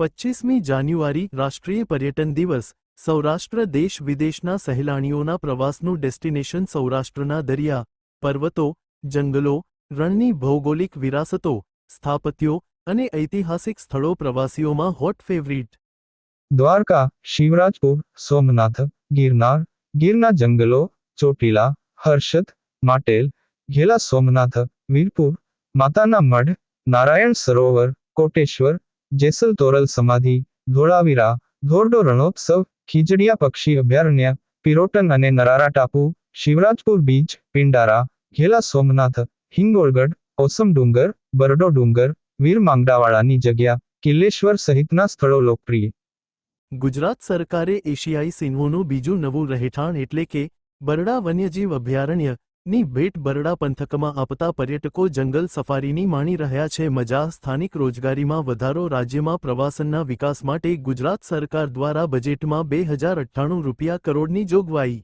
પચ્ચીસમી જાન્યુઆરી રાષ્ટ્રીય પર્યટન દિવસ. સૌરાષ્ટ્ર દેશ વિદેશના સહેલાણીઓના પ્રવાસનું ડેસ્ટિનેશન સૌરાષ્ટ્રના દરિયા, પર્વતો, જંગલો, રણની ભૌગોલિક વિરાસતો, સ્થાપત્યો અને ઐતિહાસિક સ્થળો પ્રવાસીઓમાં હોટ ફેવરિટ દ્વારકા, શિવરાજપુર, સોમનાથ, ગિરનાર, ગીરના જંગલો, ચોટીલા, હર્ષદ, માટેલ, ઘેલા સોમનાથ, વીરપુર, માતાના મઢ, નારાયણ સરોવર, કોટેશ્વર જેસલ તોરલ સમાધિ, ધોળાવીરા, ધોરડો રણોત્સવ, ખીજડીયા પક્ષી અભયારણ્ય, પિરોટન અને નરારા ટાપુ, શિવરાજપુર બીચ, પિંડારા, ઘેલા સોમનાથ, હિંગોળગઢ, ઓસમ ડુંગર, બરડો ડુંગર, વીર માંગડાવાળાની જગ્યા, કિલ્લેશ્વર સહિતના સ્થળો લોકપ્રિય. ગુજરાત સરકારે એશિયાઈ સિંહોનું બીજું નવું રહેઠાણ એટલે કે બરડા વન્યજીવ અભયારણ્ય ની ભેટ બરડા પંથકમાં આપતા પર્યટકો જંગલ સફારીની માણી રહ્યા છે. મજા સ્થાનિક રોજગારીમાં વધારો, રાજ્યમાં પ્રવાસનના વિકાસ માટે ગુજરાત સરકાર દ્વારા બજેટમાં બે હજાર અઠ્ઠાણું રૂપિયા કરોડની જોગવાઈ.